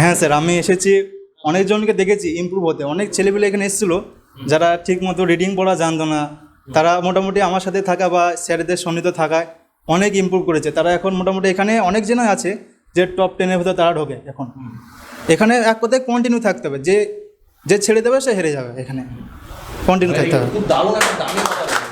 হ্যাঁ স্যার আমি এসেছি অনেকজনকে দেখেছি ইমপ্রুভ হতে। অনেক ছেলেপেলে এখানে এসেছিল যারা ঠিক মতো রিডিং পড়া জানতো না। তারা মোটামুটি আমার সাথে থাকা বা স্যারদের সন্নিহিত থাকায় অনেক ইমপ্রুভ করেছে। তারা এখন মোটামুটি এখানে অনেক জনই আছে যে টপ টেনের ভেতর তারা ঢোকে এখন। এখানে এক কথায় কন্টিনিউ থাকতে হবে। যে যে ছেড়ে দেবে সে হেরে যাবে এখানে। কন্টিনিউ থাকতে হবে। খুব দারুণ একটা দামি কথা বলেছে।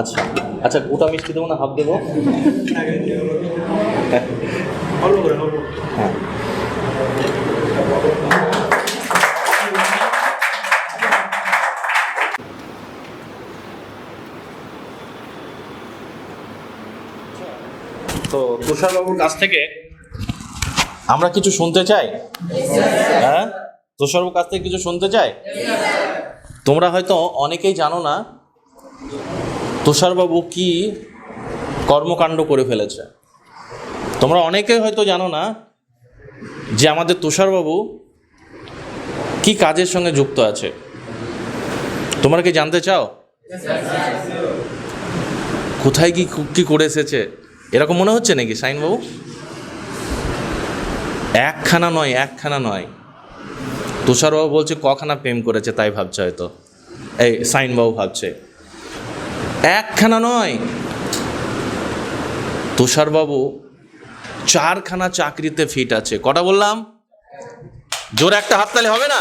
আচ্ছা আচ্ছা গোটা মিষ্টি দেবো না হাফ দেবো? হ্যাঁ। তো তুষারবাবুর কাছ থেকে আমরা কিছু শুনতে চাই? হ্যাঁ? তুষারবাবুর কাছ থেকে কিছু শুনতে চাই? তোমরা হয়তো অনেকেই জানো না তুষারবাবু কি কর্মকাণ্ড করে ফেলেছে? তোমরা অনেকে হয়তো জানো না যে আমাদের তুষারবাবু কি কাজের সঙ্গে যুক্ত আছে। তোমরা কি জানতে চাও? কোথায় কি কি করে এসেছে? এরকম মনে হচ্ছে নাকি সাইনবাবু? একখানা নয় একখানা নয়। তুষারবাবু বলছে, কখানা প্রেম করেছে, তাই ভাবছে হয়তো। এই, সাইনবাবু ভাবছে। একখানা নয়। তুষারবাবু চারখানা চাকরিতে ফিট আছে। কটা বললাম? জোরে একটা হাততালি হবে না?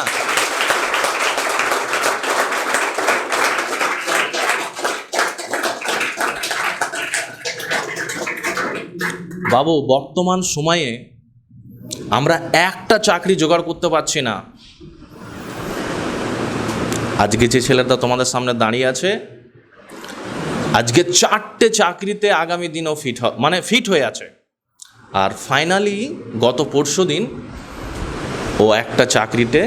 বাবু, বর্তমান সময়ে আমরা একটা চাকরি জোগাড় করতে পারছি না। আজকে যে ছেলেটা তোমাদের সামনে দাঁড়িয়ে আছে আজকে চারটে চাকরিতে আগামী দিনও ফিট মানে ফিট হয়ে আছে। আর ফাইনালি গত পরশু দিন ও একটা চাকরিতে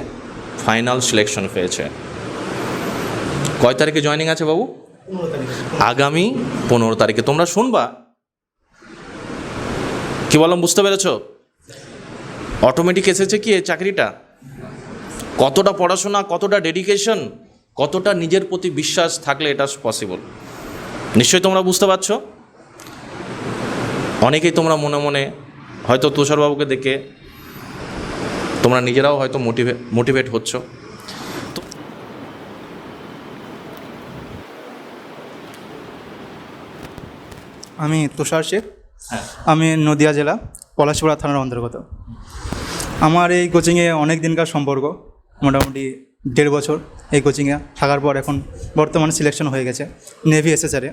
ফাইনাল সিলেকশন পেয়েছে। কয় তারিখে জয়েনিং আছে বাবু? আগামী পনেরো তারিখে। তোমরা শুনবা। কি বললাম বুঝতে পেরেছ? অটোমেটিক এসেছে কি এই চাকরিটা? কতটা পড়াশোনা কতটা ডেডিকেশন কতটা নিজের প্রতি বিশ্বাস থাকলে এটা পসিবল নিশ্চয়ই তোমরা বুঝতে পারছ? অনেকেই তোমরা মনে মনে হয়তো তুষারবাবুকে দেখে তোমরা নিজেরাও হয়তো মোটিভেট মোটিভেট হচ্ছ। আমি তুষার শেখ। আমি নদিয়া জেলা পলাশপুরা থানার অন্তর্গত। আমার এই কোচিংয়ে অনেক দিনকার সম্পর্ক মোটামুটি দেড় বছর এই কোচিংয়ে থাকার পর এখন বর্তমানে সিলেকশন হয়ে গেছে নেভি এসেসারে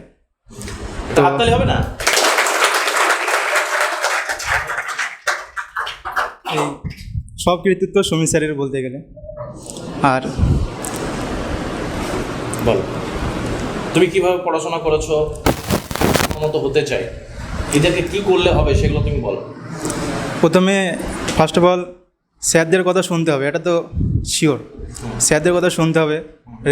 তো হবে না? এই সব কৃতিত্ব সুমিত স্যারের বলতে গেলে। আর বলো। তুমি কীভাবে পড়াশোনা করেছ? মতো হতে চাই। এদেরকে কি করলে হবে সেগুলো তুমি বলো। প্রথমে ফার্স্ট অফ অল স্যারদের কথা শুনতে হবে, এটা তো শিওর স্যারদের কথা শুনতে হবে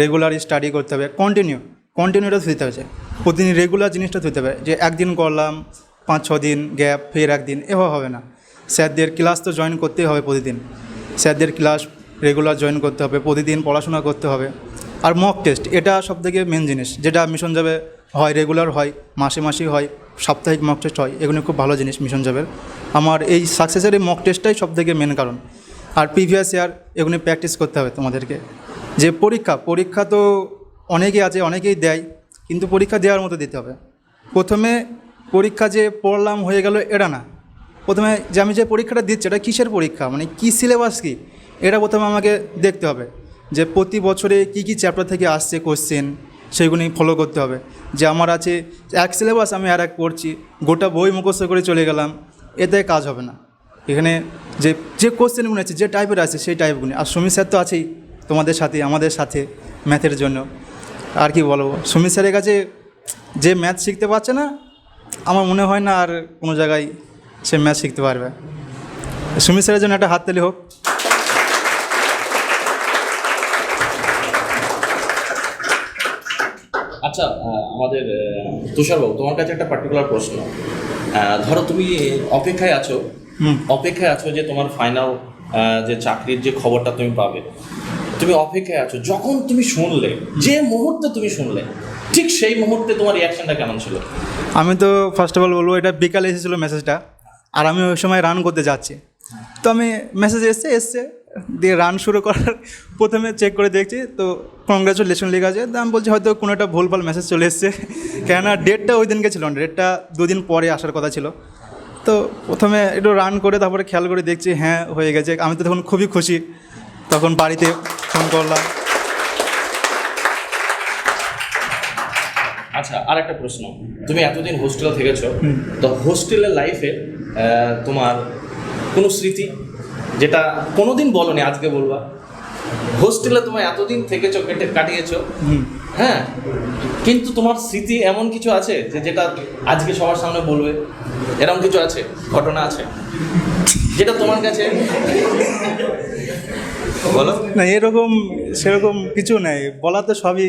রেগুলার স্টাডি করতে হবে কন্টিনিউ কন্টিনিউটা দিতে হবে প্রতিদিন রেগুলার জিনিসটা দিতে হবে, যে একদিন করলাম, পাঁচ ছ দিন গ্যাপ ফের একদিন, এভাবে হবে না। স্যারদের ক্লাস তো জয়েন করতেই হবে প্রতিদিন। স্যারদের ক্লাস রেগুলার জয়েন করতে হবে, প্রতিদিন পড়াশোনা করতে হবে। আর মক টেস্ট এটা সবথেকে মেন জিনিস, যেটা মিশন যাবে হয় রেগুলার হয়, মাসে মাসে হয়, সাপ্তাহিক মক টেস্ট হয়, এগুলো খুব ভালো জিনিস মিশন যাবের আমার এই সাকসেসের এই মক টেস্টটাই সবথেকে মেন কারণ। আর প্রিভিয়াস ইয়ার এগুলো প্র্যাকটিস করতে হবে তোমাদেরকে। যে পরীক্ষা পরীক্ষা তো অনেকেই আছে, অনেকেই দেয়, কিন্তু পরীক্ষা দেওয়ার মতো দিতে হবে। প্রথমে পরীক্ষা যে পড়লাম হয়ে গেল এটা না। প্রথমে যে আমি যে পরীক্ষাটা দিচ্ছি, এটা কিসের পরীক্ষা? মানে কী সিলেবাস কী? এটা প্রথমে আমাকে দেখতে হবে। যে প্রতি বছরে কী কী চ্যাপ্টার থেকে আসছে কোশ্চেন সেইগুলি ফলো করতে হবে। যে আমার আছে এক সিলেবাস আমি আর এক পড়ছি, গোটা বই মুখস্থ করে চলে গেলাম, এতে কাজ হবে না। এখানে যে যে কোশ্চেনগুলো আছে, যে টাইপের আছে, সেই টাইপগুলি আর সুমিত স্যার তো আছেই তোমাদের সাথে, আমাদের সাথে ম্যাথের জন্য। আর কি বলব? সুমিত স্যারের কাছে যে ম্যাথ শিখতে পারছে না, আমার মনে হয় না আর কোনো জায়গায় সে ম্যাথ শিখতে পারবে। সুমিত স্যারের জন্য একটা হাততালি হোক। আচ্ছা আমাদের তুষারবাবু, তোমার কাছে একটা পার্টিকুলার প্রশ্ন। ধরো তুমি অপেক্ষায় আছো অপেক্ষায় আছো যে তোমার ফাইনাল যে চাকরির যে খবরটা তুমি পাবে। তুমি অপেক্ষায় আছো যখন তুমি শুনলে যে মুহূর্তে তুমি শুনলে ঠিক সেই মুহূর্তে তোমার রিয়াকশনটা কেমন ছিল? আমি তো ফার্স্ট অফ অল বলব এটা বিকালে এসেছিল মেসেজটা আর আমি ওই সময় রান করতে যাচ্ছি। তো আমি মেসেজ এসছে এসছে দিয়ে রান শুরু করার প্রথমে চেক করে দেখছি তো কংগ্রাচুলেশন লেখা আছে। তো আমি বলছি হয়তো কোনো একটা ভুলভাল মেসেজ চলে এসছে। কেননা ডেটটা ওই দিনকে ছিল না ডেটটা দুদিন পরে আসার কথা ছিল। তো প্রথমে একটু রান করে তারপরে খেয়াল করে দেখছি হ্যাঁ হয়ে গেছে। আমি তো তখন খুবই খুশি। তখন বাড়িতে ফোন করলাম। আচ্ছা আর একটা প্রশ্ন। তুমি এতদিন হোস্টেলে থেকেছো। তো হোস্টেলের লাইফে তোমার কোনো স্মৃতি? যেটা কোনোদিন বলনি আজকে বলবা? হোস্টেলে তোমার এতদিন থেকেছো কেটে কাটিয়েছো। হ্যাঁ কিন্তু তোমার স্মৃতি এমন কিছু আছে যে যেটা আজকে সবার সামনে বলবে? এরকম কিছু আছে? ঘটনা আছে? যেটা তোমার কাছে? বলো। না এরকম সেরকম কিছু নেই। বলা তো সবই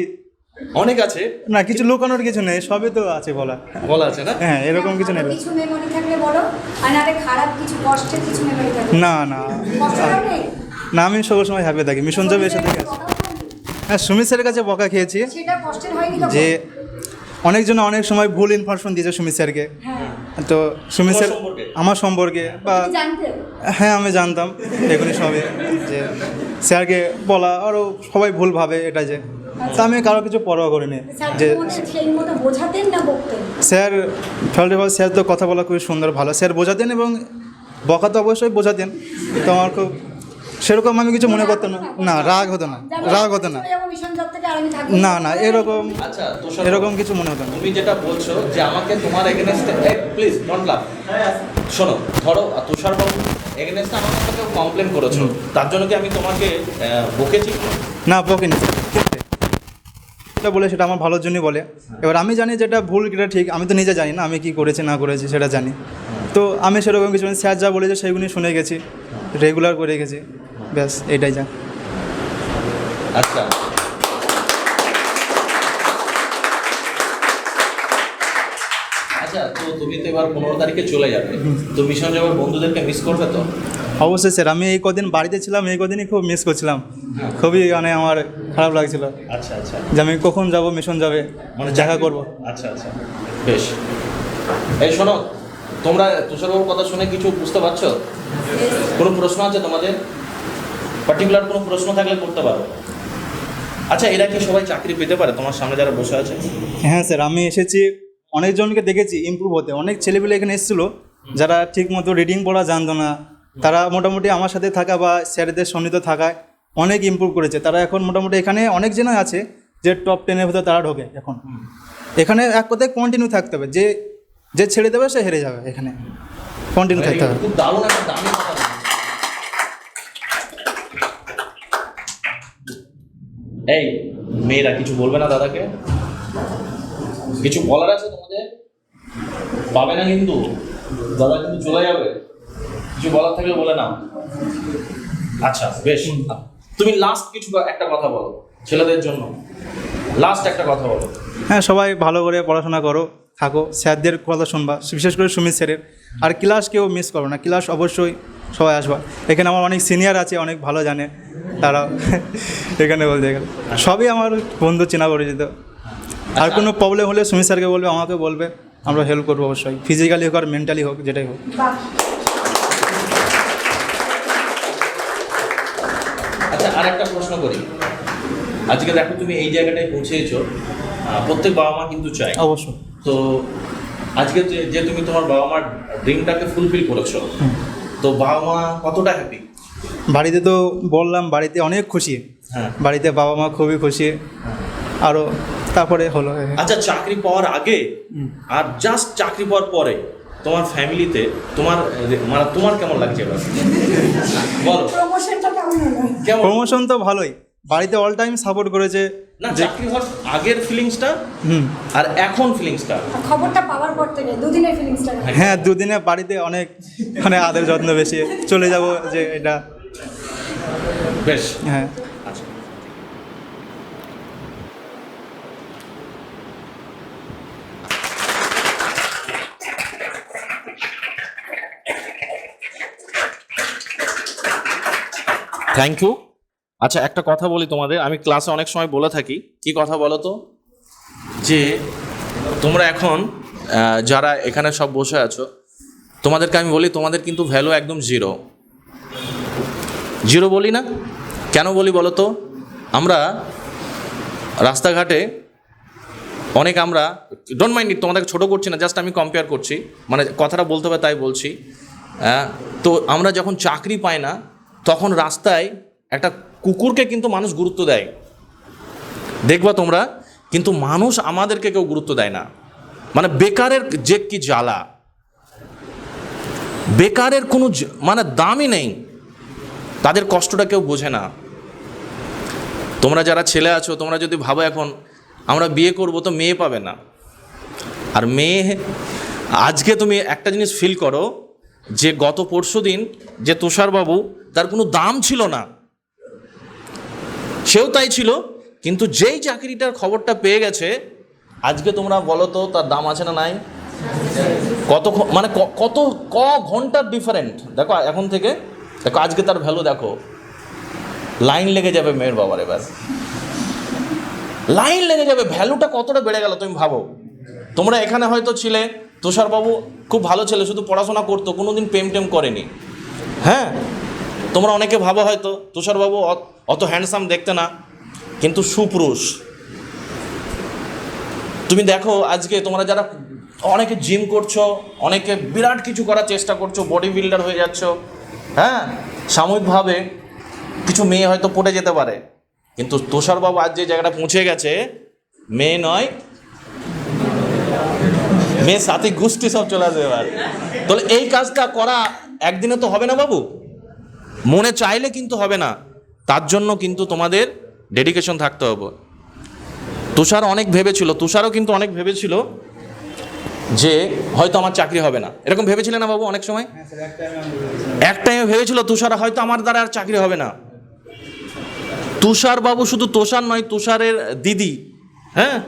অনেক আছে। না কিছু লুকানোর কিছু নেই সবই তো আছে বলা। বলা আছে না? হ্যাঁ এরকম কিছু নেই। কিছু মেমোরি থাকলে বলো আর নাহলে খারাপ কিছু কষ্টের কিছু মেমোরি থাকলে। না না। না আমি সব সময় হ্যাপি থাকি। মিশন যাবে এসে থেকে কথাও হ্যাঁ সুমিত স্যারের কাছে বকা খেয়েছি যে অনেকজন অনেক সময় ভুল ইনফরমেশন দিয়েছে সুমিত স্যারকে। হ্যাঁ। তো সুমিত স্যার আমার সম্পর্কে? বা হ্যাঁ আমি জানতাম। এগুলি সবই যে স্যারকে বলা আরও সবাই ভুল ভাবে এটা যে। তা আমি কারও কিছু পরোয়া করিনি। স্যার যে স্যার অফ স্যার তো কথা বলা খুবই সুন্দর ভালো। স্যার বোঝাতেন এবং বকা তো অবশ্যই বোঝাতেন। তো আমার খুব সেরকম আমি কিছু মনে করতাম না। না রাগ হতো না। রাগ হতো না। না না এরকম আচ্ছা এরকম কিছু মনে হতো না। তুমি যেটা বলছো যে আমাকে তোমার এগেনস্টে প্লিজ ডোন্ট লাভ শোনো ধরো তুষার বাবু এগেনস্টে আমার কাছে কেউ কমপ্লেন করেছ তার জন্য কি আমি তোমাকে বকেছি না বকিনি এটা বলে সেটা আমার ভালোর জন্যই বলে। এবার আমি জানি যেটা ভুল যেটা ঠিক। আমি তো নিজে জানি না আমি কি করেছি না করেছি সেটা জানি। তো আমি সেরকম কিছু মানে স্যার যা বলেছে সেগুলি শুনে গেছি। রেগুলার করে গেছি। ব্যাস এটাই যা। আচ্ছা। আচ্ছা তো তুমি তো এবার পনেরো তারিখে চলে যাবে। তো মিশন যাবার বন্ধুদেরকে মিস করবে তো? অবশ্যই স্যার আমি এই কদিন বাড়িতে ছিলাম এই কদিনই খুব মিস করছিলাম। খুবই মানে আমার খারাপ লাগছিল। আচ্ছা আচ্ছা। যে আমি কখন যাব মিশন যাবে মানে দেখা করব। আচ্ছা আচ্ছা। বেশ। এই শোনো তোমরা তুষারবাবুর কথা শুনে কিছু বুঝতে পারছ? কোনো প্রশ্ন আছে তোমাদের? পার্টিকুলার কোনো প্রশ্ন থাকলে করতে পারো। আচ্ছা এরা কি সবাই চাকরি পেতে পারে? তোমার সামনে যারা বসে আছে। হ্যাঁ স্যার আমি এসেছি। অনেকজনকে দেখেছি ইমপ্রুভ হতে। অনেক ছেলেপিলে এখানে এসেছিল যারা ঠিক মতো রিডিং পড়া জানতো না। তারা মোটামুটি আমার সাথে থাকা বা স্যারদের সন্নিহিত থাকায় অনেক ইমপ্রুভ করেছে। তারা এখন মোটামুটি এখানে অনেক জনই আছে যে টপ টেনের ভিতরে তারা ঢোকে এখন। এখানে এক কথায় কন্টিনিউ থাকতে হবে। যে যে ছেড়ে দেবে সে হেরে যাবে এখানে। কন্টিনিউ থাকতে হবে। খুব দারুণ একটা দামি কথা বলেছ। এই মেয়েরা কিছু বলবে না দাদাকে? কিছু বলার আছে তোমাদের? পাবে না কিন্তু। দাদা কিন্তু চলে যাবে। কিছু বলার থাকলে বলে নাও। আচ্ছা বেশ। তুমি লাস্ট কিছু একটা কথা বলো ছেলেদের জন্য। লাস্ট একটা কথা বলো। হ্যাঁ সবাই ভালো করে পড়াশোনা করো থাকো। স্যারদের কথা শুনবা বিশেষ করে সুমিত স্যারের। আর ক্লাস কেউ মিস করো না। ক্লাস অবশ্যই সবাই আসবা। এখানে আমার অনেক সিনিয়র আছে অনেক ভালো জানে। তারা এখানে বলতে গেলে সবই আমার বন্ধু চেনা পরিচিত। আর কোনো প্রবলেম হলে সুমিত স্যারকে বলবে আমাকে বলবে আমরা হেল্প করব অবশ্যই। ফিজিক্যালি হোক আর মেন্টালি হোক যেটাই হোক। আচ্ছা আর একটা প্রশ্ন করি। আজকে দেখো তুমি এই জায়গাটায় পৌঁছেছো প্রত্যেক বাবা মা কিন্তু চায়। অবশ্যই। তো আজকে যে যে তুমি তোমার বাবা মার ড্রিমটাকে ফুলফিল করেছ তো বাবা মা কতটা হ্যাপি বাড়িতে তো বললাম বাড়িতে অনেক খুশি। হ্যাঁ। বাড়িতে বাবা মা খুবই খুশি। আরও তারপরে হলো আচ্ছা চাকরি পাওয়ার আগে আর জাস্ট চাকরি পাওয়ার পরে তোমার ফ্যামিলিতে তোমার মানে তোমার কেমন লাগছে এবার? বলো। প্রমোশন তো ভালোই। বাড়িতে অল টাইম সাপোর্ট করেছে। না চাকরি হওয়ার আগের ফিলিংসটা হুম। আর এখন ফিলিংসটা খবরটা পাওয়ার পর থেকে দুদিনের ফিলিংসটা হ্যাঁ দুদিনে বাড়িতে অনেক মানে আদের যত্ন বেশি। চলে যাব যে এটা। বেশ। হ্যাঁ। থ্যাংক ইউ আচ্ছা একটা কথা বলি তোমাদের। আমি ক্লাসে অনেক সময় বলে থাকি। কি কথা বলো তো? যে তোমরা এখন যারা এখানে সব বসে আছো তোমাদেরকে আমি বলি তোমাদের কিন্তু ভ্যালু একদম জিরো জিরো বলি না? কেন বলি বলো তো আমরা রাস্তাঘাটে অনেক আমরা ডোন্ট মাইন্ড ইট তোমাদেরকে ছোটো করছি না জাস্ট আমি কম্পেয়ার করছি। মানে কথাটা বলতে হবে তাই বলছি। হ্যাঁ তো আমরা যখন চাকরি পাই না, তখন রাস্তায় একটা কুকুরকে কিন্তু মানুষ গুরুত্ব দেয়। দেখবা তোমরা, কিন্তু মানুষ আমাদেরকে কেউ গুরুত্ব দেয় না। মানে বেকারের যে কি জ্বালা। বেকারের কোনো মানে দামই নেই। তাদের কষ্টটা কেউ বোঝে না। তোমরা যারা ছেলে আছো, তোমরা যদি ভাবো এখন, আমরা বিয়ে করব তো মেয়ে পাবে না। আর মেয়ে, আজকে তুমি একটা জিনিস ফিল করো, যে গত পরশু দিন যে তুষারবাবু, তার কোনো দাম ছিল না। সেও তাই ছিল, কিন্তু যেই চাকরিটার খবরটা পেয়ে গেছে, আজকে তোমরা বলো তো, তার দাম আছে না নাই? কত মানে কত, ক ঘণ্টার ডিফারেন্ট দেখো, এখন থেকে দেখো, আজকে তার ভ্যালু দেখো। লাইন লেগে যাবে মেয়ের বাবার এবার। লাইন লেগে যাবে ভ্যালুটা কতটা বেড়ে গেল তুমি ভাবো। তোমরা এখানে হয়তো ছিলে, তুষারবাবু খুব ভালো ছেলে, শুধু পড়াশোনা করতো, কোনোদিন প্রেম টেম করেনি। হ্যাঁ তোমরা অনেকে ভাবো হয়তো, তুষারবাবু অত হ্যান্ডসাম দেখতে না, কিন্তু সুপুরুষ। তুমি দেখো, আজকে তোমরা যারা অনেকে জিম করছ, অনেকে বিরাট কিছু করার চেষ্টা করছ বডি বিল্ডার হয়ে যাচ্ছ হ্যাঁ সাময়িকভাবে কিছু মেয়ে হয়তো পড়ে যেতে পারে। কিন্তু তুষারবাবু আজ যে জায়গাটা পৌঁছে গেছে, মেয়ে নয়, মেয়ে সাথে গোষ্ঠী সব চলে আসবে এবার। তাহলে এই কাজটা করা একদিনে তো হবে না বাবু। মনে চাইলে কিন্তু হবে না। তার জন্য কিন্তু তোমাদের ডেডিকেশন থাকতে হবে। তুষার অনেক ভেবেছিল, তুষারও কিন্তু অনেক ভেবেছিল। যে হয়তো আমার চাকরি হবে না। এরকম ভেবেছিলে না বাবু অনেক সময়? এক টাইমে ভেবেছিল তুষার হয়তো আমার দ্বারা আর চাকরি হবে না। তুষার বাবু শুধু তুষার নয় তুষারের দিদি। হ্যাঁ?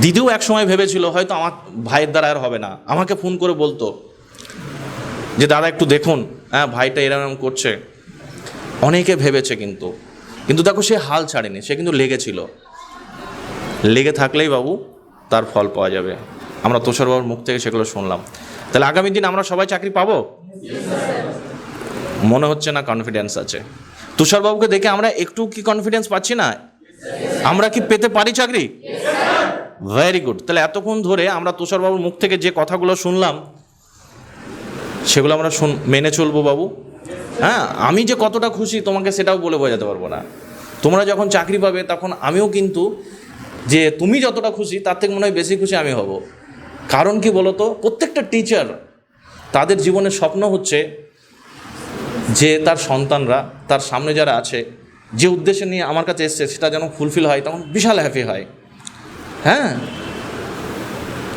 দিদিও এক সময় ভেবেছিল হয়তো আমার ভাইয়ের দ্বারা আর হবে না। আমাকে ফোন করে বলতো যে দাদা একটু দেখুন। হ্যাঁ ভাইটা এরকম করছে। অনেকে ভেবেছে কিন্তু। কিন্তু দেখো সে হাল ছাড়েনি সে কিন্তু লেগেছিল। লেগে থাকলেই বাবু তার ফল পাওয়া যাবে। আমরা তুষার বাবুর মুখ থেকে সেগুলো শুনলাম। তাহলে আগামী দিন আমরা সবাই চাকরি পাবো? মনে হচ্ছে না কনফিডেন্স আছে। তুষারবাবুকে দেখে আমরা একটু কি কনফিডেন্স পাচ্ছি না? আমরা কি পেতে পারি চাকরি? ভেরি গুড তাহলে এতক্ষণ ধরে আমরা তুষারবাবুর মুখ থেকে যে কথাগুলো শুনলাম, সেগুলো আমরা শুন, মেনে চলবো বাবু। হ্যাঁ আমি যে কতটা খুশি, তোমাকে সেটাও বলে বোঝাতে পারব না। তোমরা যখন চাকরি পাবে, তখন আমিও কিন্তু যে তুমি যতটা খুশি, তার থেকে মনে হয় বেশি খুশি আমি হব। কারণ কি বলো তো প্রত্যেকটা টিচার তাদের জীবনের স্বপ্ন হচ্ছে যে তার সন্তানরা, তার সামনে যারা আছে, যে উদ্দেশ্য নিয়ে আমার কাছে এসছে, সেটা যেন ফুলফিল হয়, তখন বিশাল হ্যাপি হয়। হ্যাঁ?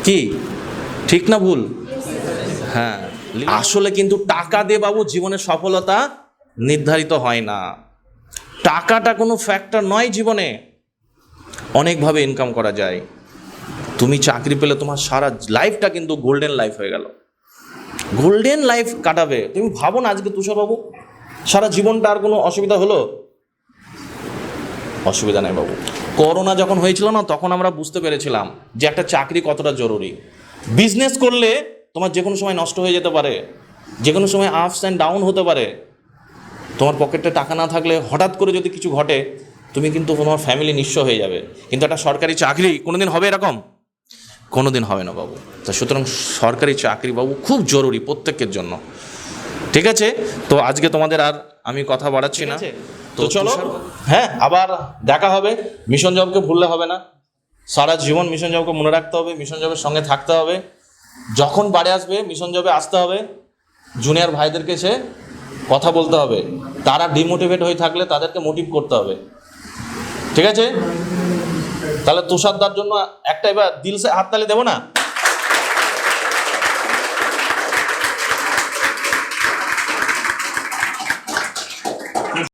কি? ঠিক না ভুল? হ্যাঁ। আসলে কিন্তু টাকা দিয়ে বাবু জীবনের সফলতা নির্ধারিত হয় না। টাকাটা কোনো ফ্যাক্টর নয় জীবনে। অনেকভাবে ইনকাম করা যায়। তুমি চাকরি পেলে তোমার সারা লাইফটা কিন্তু গোল্ডেন লাইফ হয়ে গেল। গোল্ডেন লাইফ কাটাবে। তুমি ভাবো না আজকে তুষারবাবু, সারা জীবনটা আর কোনো অসুবিধা হলো? অসুবিধা নেই বাবু। করোনা যখন হয়েছিল না, তখন আমরা বুঝতে পেরেছিলাম যে একটা চাকরি কতটা জরুরি। বিজনেস করলে তোমার যে কোনো সময় নষ্ট হয়ে যেতে পারে যে কোনো সময় আপস অ্যান্ড ডাউন হতে পারে। তোমার পকেটে টাকা না থাকলে হঠাৎ করে যদি কিছু ঘটে তুমি কিন্তু তোমার ফ্যামিলি নিঃস্ব হয়ে যাবে। কিন্তু একটা সরকারি চাকরি কোনোদিন হবে এরকম? কোনো দিন হবে না বাবু। তা সুতরাং সরকারি চাকরি বাবু খুব জরুরি প্রত্যেকের জন্য। ঠিক আছে? তো আজকে তোমাদের আর আমি কথা বাড়াচ্ছি না। তো চলো। হ্যাঁ আবার দেখা হবে। মিশন জবকে ভুললে হবে না। সারা জীবন মিশন জবকে মনে রাখতে হবে মিশন জবের সঙ্গে থাকতে হবে। যখন বাড়ি আসবে মিশন জবে আসতে হবে। জুনিয়র ভাইদেরকে সে কথা বলতে হবে। তারা ডিমোটিভেট হয়ে থাকলে তাদেরকে মোটিভ করতে হবে। ঠিক আছে? তাহলে তুষারদার জন্য একটা এবার দিলসে হাততালি দেবো না?